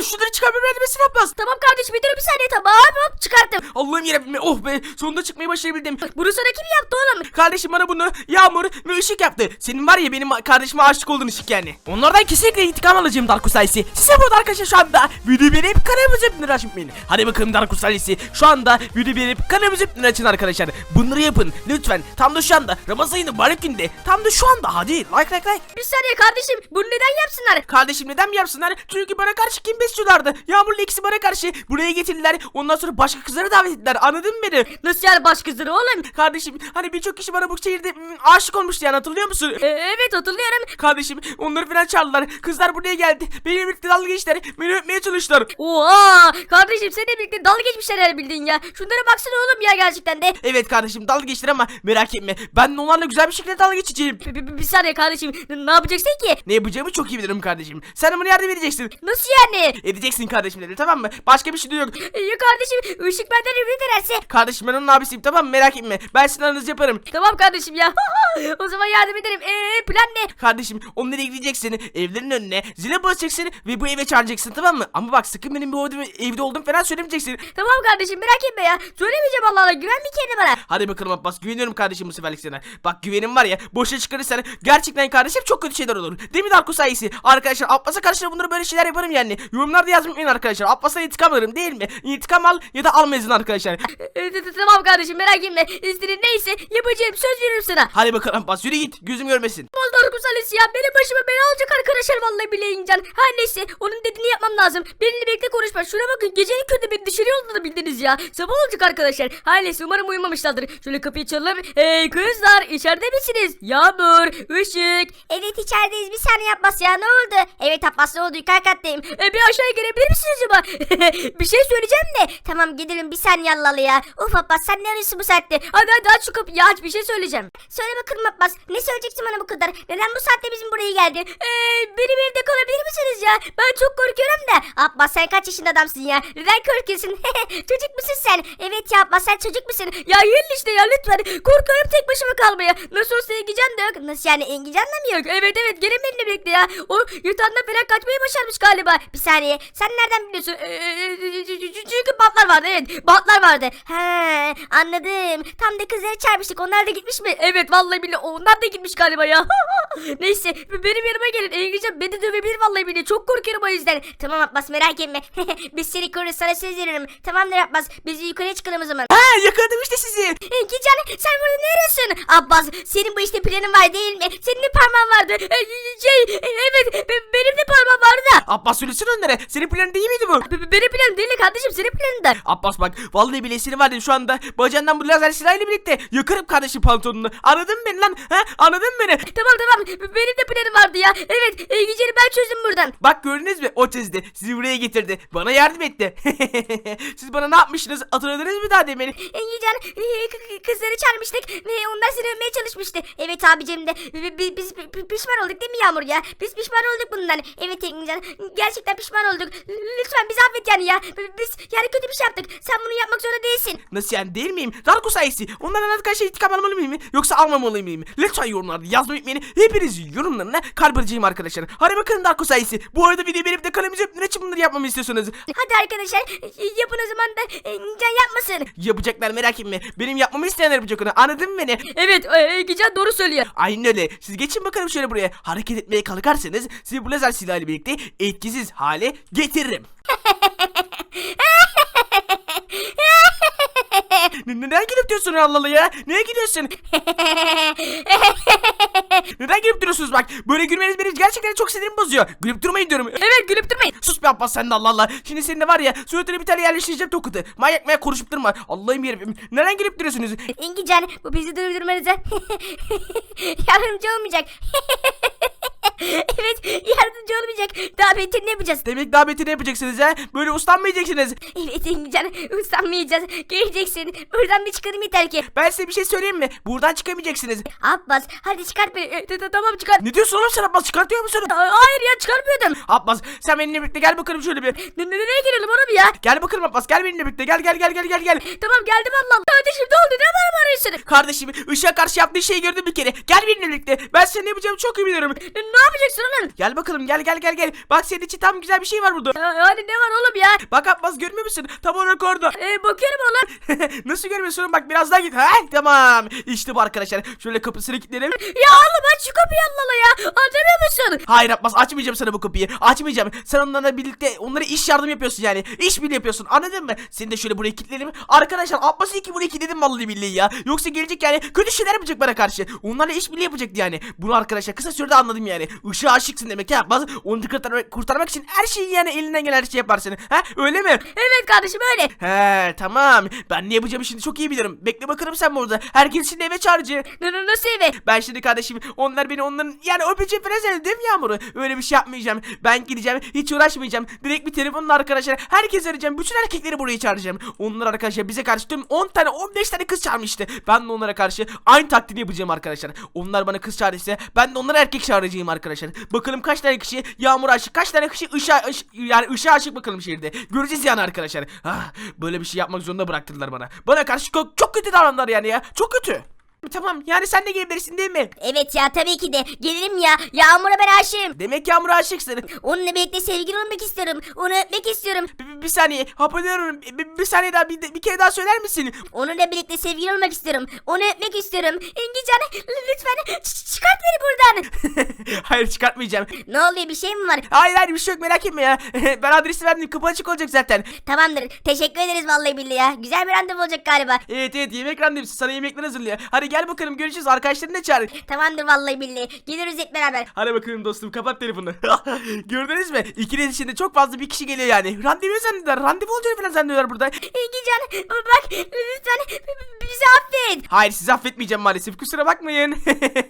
Al şunları çıkarma merdivenesine Abbas. Tamam kardeşim bir dur bir saniye tamam hop çıkarttım. Allah'ım yarabbim oh be sonunda çıkmayı başarabildim. Bunu sana kim yaptı oğlum? Kardeşim bana bunu Yağmur ve Işık yaptı. Senin var ya benim kardeşime aşık olduğun Işık yani. Onlardan kesinlikle intikam alacağım Darkus ailesi. Size burada arkadaşlar şu anda video verip kanalımızı hepini açmayın. Hadi bakalım Darkus ailesi. Şu anda video verip kanalımızı hepini açın arkadaşlar. Bunları yapın lütfen. Tam da şu anda Ramazan ayının mübarek günde. Tam da şu anda hadi like like like. Bir saniye kardeşim bunu neden yapsınlar? Kardeşim neden mi yapsınlar? Çünkü bana karşı kim besliyorlardı? Yağmur'la ikisi bana karşı buraya getirdiler. Ondan sonra başka kızları davet ettiler. Anladın mı beni? Nasıl yani baş kızları oğlum? Kardeşim hani birçok kişi bana bu şehirde mm, aşık olmuştu yani hatırlıyor musun? E, evet hatırlıyorum. Kardeşim onları falan çağırdılar. Kızlar buraya geldi. Benimle birlikte dalga geçtiler. Beni öpmeye çalıştılar. Oha kardeşim seninle birlikte dalga geçmişler her bildiğin ya. Şunlara baksana oğlum ya gerçekten de. Evet kardeşim dalga geçtiler ama merak etme. Ben de onlarla güzel bir şekilde dalga geçeceğim. Bir, bir- bir saniye kardeşim ne yapacaksın ki? Ne yapacağımı çok iyi bilirim kardeşim. Sen bana yardım edeceksin. Nasıl yani? Edeceksin kardeşim dedi tamam mı? Başka bir şey de yok. Ya kardeşim ışık benden ümit ederse. Kardeşim ben onun abisiyim tamam mı? Merak etme. Ben sizin aranızı yaparım. Tamam kardeşim ya. o zaman yardım ederim. Eee plan ne? Kardeşim onun nereye gideceksin? Evlerin önüne zile basacaksın ve bu eve çağıracaksın tamam mı? Ama bak sakın benim bu evde, evde olduğum falan söylemeyeceksin. Tamam kardeşim merak etme ya. Söylemeyeceğim Allah Allah güven bir kere bana. Hadi bakalım Abbas güveniyorum kardeşim bu seferlik sana. Bak güvenim var ya boşa çıkarırsan gerçekten kardeşim çok kötü şeyler olur. Değil mi Darko sayesi? Arkadaşlar Abbas'a karşı bunları böyle şeyler yaparım yani. Yorumlarda yazmayın arkadaşlar. Abbas'a intikam alırım değil mi? İntikam al ya da almayızın arkadaşlar. E, t- tamam kardeşim merak etme. İstediğin neyse yapacağım söz veririm sana. Hadi bakalım Abbas yürü git gözüm görmesin. Moldor Kusalesi ya benim başıma bela olacak arkadaşlar vallahi bile incan. Her neyse onun dediğini yapmam lazım. Benimle birlikte konuşma. Şuna bakın gecenin köründe beni dışarı yolladı bildiniz ya. Sabah olacak arkadaşlar. Her neyse umarım uyumamışlardır. Şöyle kapıyı çalalım. Hey kızlar içeride misiniz? Yağmur, ışık. Evet içerideyiz bir saniye Abbas ya ne oldu? Evet Abbas ne oldu yukarı kattayım. E, bir aşağıya gelebilir misiniz acaba? bir şey söyleyeceğim de. Tamam gidelim bir saniye Allalı ya. Of Abbas sen ne arıyorsun bu saatte? Hadi hadi aç şu kapıyı aç bir şey söyleyeceğim. Söyle bakalım Abbas ne söyleyeceksin bana bu kadar? Neden bu saatte bizim buraya geldin? Ee, benim evde kalabilir misiniz ya? Ben çok korkuyorum da. Abbas sen kaç yaşında adamsın ya? Neden korkuyorsun? çocuk musun sen? Evet ya Abbas sen çocuk musun? Ya gelin işte ya lütfen. Korkuyorum tek başıma kalmaya. Nasıl olsa Engican da yok. Nasıl yani Engincan'la mı yok? Yok evet evet gelin benimle birlikte ya. O yatağında falan kaçmayı başarmış galiba. Bir saniye sen nereden biliyorsun? Ee, çünkü batlar vardı evet. Batlar vardı. He anladım. Tam da kızları çarpıştık onlar da gitmiş mi? Evet vallahi billahi onlar da gitmiş galiba ya. Neyse benim yanıma gelin. Engican beni dövebilir vallahi billahi. Çok korkuyorum o yüzden. Tamam Abbas merak etme. Biz seni koruruz sana söz veririm. Tamamdır Abbas biz yukarıya çıkalım o zaman. Ha yakaladım işte sizi. Engincan sen burada ne arıyorsun? Abbas senin bu işte planın var değil mi? Senin de parmağın vardı. Ee, Şey evet be- benim de parmağım vardı. Abbas söylesene onlara. Senin planın değil miydi bu? Be- be- Benim planım değil de kardeşim senin planın da. Abbas bak vallahi bile seni var ya şu anda bacağından bu lazer silahıyla birlikte yakarım kardeşim pantolonunu. Anladın mı beni lan? Ha? Anladın mı beni? Tamam tamam Be- benim de planım vardı ya. Evet e, ben çözdüm buradan. Bak gördünüz mü? O çizdi. Sizi buraya getirdi. Bana yardım etti. Siz bana ne yapmıştınız? Hatırladınız mı daha demin? E, k- k- kızları çarpmıştık ve onlar seni övmeye çalışmıştı. Evet abicim de bi- bi- biz pi- pi- pişman olduk değil mi Yağmur ya? Biz pişman olduk bundan. Evet Engincan gerçekten pişman olduk. L- Lütfen bizi affet yani ya. Biz yani kötü bir şey yaptık. Sen bunu yapmak zorunda değilsin. Nasıl yani değil miyim? Darko sayesi. Onlardan arkadaşlar intikam almalı mıyım? Yoksa almamalı mıyım? Lütfen yorumlarda yazmayı unutmayın. Hepiniz yorumlarına kalp arayacağım arkadaşlar. Hadi bakın Darko sayesi. Bu arada videoyu beğenip de kalemizi öptüğün için bunları yapmamı istiyorsanız. Hadi arkadaşlar e, yapın o zaman da Engincan yapmasın. Yapacaklar merak etme. Benim yapmamı isteyenler yapacak onu. Anladın mı beni? Evet e, Gican doğru söylüyor. Aynen öyle. Siz geçin bakalım şöyle buraya. Hareket etmeye kalkarsanız sizi bu lazer silahıyla birlikte etkisiz hale getiririm. N- Neden gülüp diyorsun Allah Allah ya? Neye gülüyorsun? Neden gülüp duruyorsunuz bak? Böyle gülmeniz benim gerçekten çok sinirimi bozuyor. Gülüp durmayın diyorum. Evet gülüp durmayın. Sus be Abbas sen de Allah Allah. Şimdi senin de var ya suratına bir tane yerleştireceğim tokatı. Manyak manyak konuşup durma. Allah'ım yerim. Neden gülüp duruyorsunuz? Engincan bu bizi durdurmanıza yardımcı olmayacak. evet yardımcı olmayacak. Daha beterini yapacağız. Demek daha beteri yapacaksınız ha? Böyle uslanmayacaksınız. Evet Engincan ıslanmayacağız. Göreceksin. Buradan bir çıkalım yeter ki. Ben size bir şey söyleyeyim mi? Buradan çıkamayacaksınız. Abbas hadi çıkart beni. E, t- t- tamam çıkar. Ne diyorsun oğlum sen Abbas çıkartıyor musun? Aa, Hayır ya çıkarmıyordum. Abbas sen benimle birlikte gel bakalım şöyle bir. Ne, ne- nereye girelim oğlum ya? Gel bakalım Abbas gel benimle birlikte gel gel gel gel gel gel. Tamam geldim Allah. Kardeşim ne oldu? Ne bana bağırıyorsun? Kardeşim ışığa karşı yaptığı şeyi gördüm bir kere. Gel benimle birlikte. Ben senin ne yapacağımı çok iyi biliyorum. Ne, ne yapacaksın oğlum? Gel bakalım gel gel gel gel. Bak senin için tam güzel bir şey var burada. Ya, hani ne var oğlum ya? Bak Abbas görmüyor musun? Tam olarak orada. E, bakıyorum oğlum. Nasıl görmüyorsun? oğlum? Bak biraz daha git. Ha tamam. İşte bu arkadaşlar. Şöyle kapısını kilitleyelim. Ya oğlum aç şu kapıyı Allah Allah ya. Anlamıyor musun? Hayır Abbas açmayacağım sana bu kapıyı. Açmayacağım. Sen onlarla birlikte onlara iş yardım yapıyorsun yani. İş bile yapıyorsun. Anladın mı? Seni de şöyle buraya kilitleyelim. Arkadaşlar Abbas'ı iki buraya kilitledim vallahi billahi ya. Yoksa gelecek yani kötü şeyler yapacak bana karşı. Onlarla iş bile yapacaktı yani. Bunu arkadaşlar kısa sürede anladım yani. Işığa aşıksın demek ya Abbas. Onu kurtarmak, kurtarmak için her şeyi yani elinden gelen her şeyi yaparsın. Ha öyle mi? Evet kardeşim öyle. He tamam. Ben ne yapacağımı şimdi çok iyi bilirim. Bekle bakalım sen burada. Herkes şimdi eve çağırıcı. Nasıl eve? Ben şimdi kardeşim onlar beni onların yani öpeceğim falan zannediyor değil mi Yağmur'u? Öyle bir şey yapmayacağım. Ben gideceğim hiç uğraşmayacağım. Direkt bir telefonla arkadaşlar herkes arayacağım. Bütün erkekleri buraya çağıracağım. Onlar arkadaşlar bize karşı tüm 10 tane 15 tane kız çağırmıştı. Ben de onlara karşı aynı taklidi yapacağım arkadaşlar. Onlar bana kız çağırırsa ben de onlara erkek çağıracağım arkadaşlar. Bakalım kaç tane kişi Yağmur aşık kaç tane kişi ışığa, ış, yani ışığa aşık bakalım şehirde. Göreceğiz yani arkadaşlar. Ah, böyle bir şey yapmak zorunda bıraktırdılar bana. Bana karşı çok, çok kötü davrandılar yani ya. Çok kötü. Tamam yani sen de gelebilirsin değil mi? Evet ya tabii ki de. Gelirim ya. Yağmur'a ben aşığım. Demek Yağmur'a aşıksın. Onunla birlikte sevgili olmak istiyorum. Onu öpmek istiyorum. Bir, bir- bir saniye hoparlörüm bir, bir saniye daha bir, bir kere daha söyler misin? Onunla birlikte sevgili olmak istiyorum. Onu öpmek istiyorum. İngilizcan lütfen çıkart beni buradan. Hayır çıkartmayacağım. ne oluyor bir şey mi var? Hayır hayır bir şey yok merak etme ya. ben adresi verdim kapı açık olacak zaten. Tamamdır. Teşekkür ederiz vallahi billahi ya. Güzel bir randevu olacak galiba. Evet evet yemek randevusu sana yemekler hazırlıyor. Hadi gel bakalım görüşürüz arkadaşlarını da çağır. Tamamdır vallahi billahi. Geliriz hep beraber. Hadi bakalım dostum kapat telefonu. Gördünüz mü? İkiniz içinde çok fazla bir kişi geliyor yani. Randevu zannediyorlar. Randevu olacağını falan zannediyorlar burada. İngilizcan bak lütfen bizi affet. Hayır sizi affetmeyeceğim maalesef kusura bakmayın.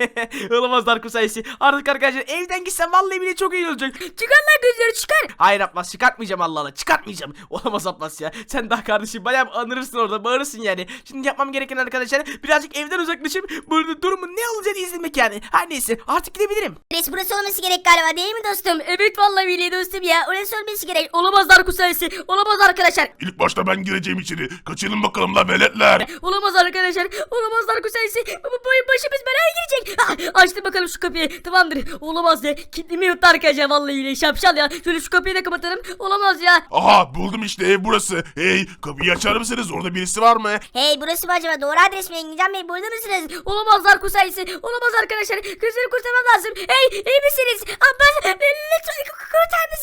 Olamaz Darko sayesi. Artık arkadaşlar evden gitsem vallahi bile çok iyi olacak. Çıkar lan gözleri çıkar. Hayır Abbas çıkartmayacağım Allah Allah çıkartmayacağım. Olamaz Abbas ya. Sen daha kardeşim bayağı anırırsın orada bağırırsın yani. Şimdi yapmam gereken arkadaşlar birazcık evden uzaklaşıp burada durumun ne olacağını izlemek yani. Her neyse artık gidebilirim. Res burası olması gerek galiba değil mi dostum? Evet vallahi billahi dostum ya. Orası olması gerek. Olamaz Darkus sayesi. Olamaz arkadaşlar. İlk başta ben gireceğim içeri. Kaçının bakalım la veletler. Olamaz arkadaşlar. Olamaz Darkus sayesi. Bu boyun başımız belaya girecek. Ah, açtım bakalım şu kapıyı. Tamamdır. Olamaz ya. Kitlemi yuttu arkadaşlar vallahi billahi. Şapşal ya. Şöyle şu kapıyı da kapatalım. Olamaz ya. Aha buldum işte ev burası. Hey kapıyı açar mısınız? Orada birisi var mı? Hey burası mı acaba? Doğru adres mi İngilizcan Bey? Burada mısınız? Olamaz sayesi. Olamaz arkadaşlar. Kızları kurtarmam lazım. Hey iyi misiniz? Abbas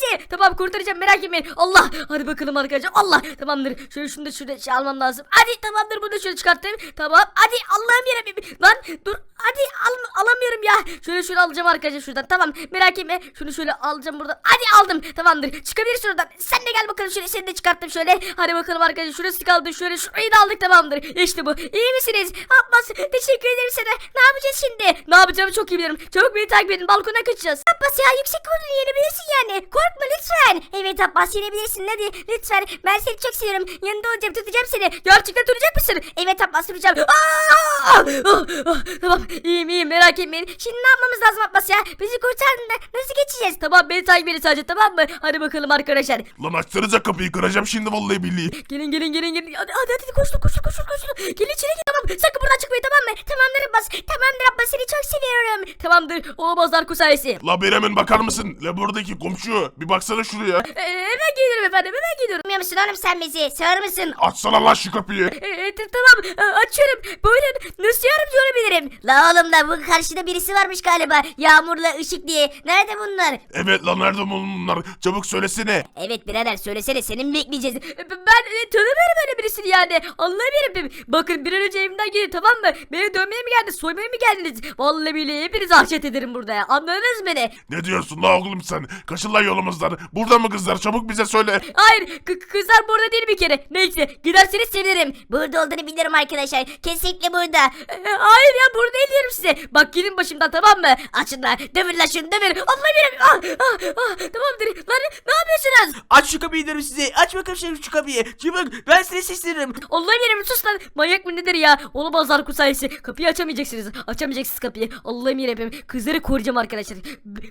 bizi. Tamam kurtaracağım merak etmeyin. Allah. Hadi bakalım arkadaşlar. Allah. Tamamdır. Şöyle şunu da şurada şey almam lazım. Hadi tamamdır bunu da şöyle çıkarttım. Tamam. Hadi Allah'ım yarabbim. Lan dur. Hadi al, alamıyorum ya. Şöyle şöyle alacağım arkadaşlar şuradan. Tamam merak etme. Şunu şöyle alacağım buradan. Hadi aldım. Tamamdır. Çıkabilirsin şuradan. Sen de gel bakalım şöyle seni de çıkarttım şöyle. Hadi bakalım arkadaşlar. Şurası kaldı. Şöyle şurayı da aldık tamamdır. İşte bu. İyi misiniz? Abbas teşekkür ederim sana. Ne yapacağız şimdi? Ne yapacağımı çok iyi bilirim. Çabuk beni takip edin. Balkona kaçacağız. Abbas ya yüksek vurdun yenebilirsin yani. Korkma lütfen. Evet Abbas yenebilirsin hadi lütfen. Ben seni çok seviyorum. Yanında olacağım tutacağım seni. Gerçekten duracak mısın? Evet Abbas duracağım. Aa! Oh, oh, tamam iyiyim iyiyim merak etmeyin. Şimdi ne yapmamız lazım Abbas ya? Bizi kurtardın da nasıl geçeceğiz? Tamam beni takip edin sadece tamam mı? Hadi bakalım arkadaşlar. Lan açsanıza kapıyı kıracağım şimdi vallahi billahi. Gelin gelin gelin gelin. Hadi hadi, hadi koşun koşun koşun koşun. Gelin içeri gir tamam. Sakın buradan çıkmayın tamam mı? Tamamdır Abbas. Tamamdır Abbas seni çok seviyorum. Tamamdır. Olamaz Darko sayesi. La bir hemen bakar mısın? La buradaki komşu. Bir baksana şuraya. Ee, hemen geliyorum efendim hemen geliyorum. Bilmiyor musun oğlum sen bizi? Sığır mısın? Açsana lan şu kapıyı. Ee, t- tamam ee, açıyorum. Buyurun nasıl yardımcı olabilirim? La oğlum da bu karşıda birisi varmış galiba. Yağmurla ışık diye. Nerede bunlar? Evet lan nerede bunlar? Çabuk söylesene. Evet birader söylesene senin mi bekleyeceğiz? Ee, Ben e, tanımıyorum öyle birisini yani. Allah'ım yarabbim. Bakın bir an önce evimden gidin tamam mı? Beni dövmeye mi geldiniz? Soymaya mı geldiniz? Vallahi billahi hepinizi ahşet ederim burada ya. Anladınız beni? Ne diyorsun la oğlum sen? Kaçın lan yolumuzdan. Burada mı kızlar? Çabuk bize söyle. Hayır kı- kızlar burada değil bir kere. Neyse giderseniz sevinirim. Burada olduğunu bilirim arkadaşlar. Kesinlikle burada. Ee, hayır ya burada değil diyorum size. Bak gidin başımdan tamam mı? Açın lan. Dövün lan şunu dövün. Allah benim. Ah, ah, ah, tamamdır. Lan ne yapıyorsunuz? Aç şu kapıyı diyorum size. Aç bakalım şu şu kapıyı. Çabuk ben size seslenirim. Allah benim sus lan. Manyak mı nedir ya? Olamaz Darko sayesi. Kapıyı açamayacaksınız. Açamayacaksınız kapıyı. Allah'ım yarabbim. Kızları koruyacağım arkadaşlar.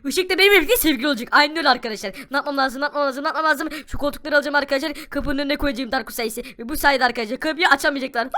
Işık da benimle birlikte sevgili olacak. Aynı öyle arkadaşlar. Ne yapmam lazım? Ne yapmam lazım? Ne yapmam lazım? Şu koltukları alacağım arkadaşlar. Kapının önüne koyacağım Darko sayesi. Ve bu sayede arkadaşlar kapıyı açamayacaklar.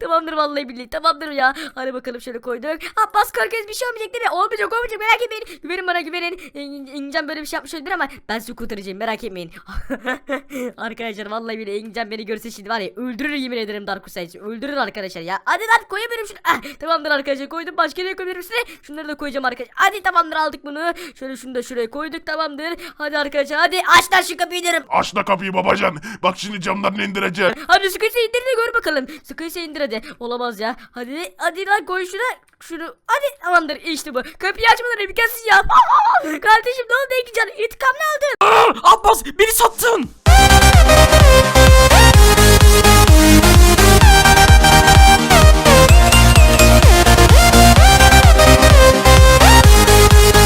Tamamdır vallahi billahi. Tamamdır ya. Hadi bakalım şöyle koyduk. Abbas korkuyoruz bir şey olmayacak değil mi? Olmayacak olmayacak merak etmeyin. Güvenin bana güvenin. İn- İncan böyle bir şey yapmış olabilir ama ben sizi kurtaracağım merak etmeyin. arkadaşlar vallahi bile İncan beni görse şimdi var ya öldürür yemin ederim Darko sayesi. Öldürür arkadaşlar ya. Hadi lan koyamıyorum şunu. Ah, tamamdır arkadaşlar koydum. Başka ne koyabilirim size? Şunları da koyacağım arkadaşlar. Hadi tamamdır aldık bunu. Şöyle şunu da şuraya koyduk tamamdır. Hadi arkadaşlar hadi aç lan şu kapıyı derim. Aç da kapıyı babacan. Bak şimdi camdan indireceğim. Hadi sıkıysa indir de gör bakalım. Sıkıysa indir hadi. Olamaz ya. Hadi hadi lan koy şuna. Şunu hadi tamamdır işte bu. Kapıyı açmadan imkansız ya. Kardeşim ne oldu iki can? İntikam ne aldın? Abbas beni sattın.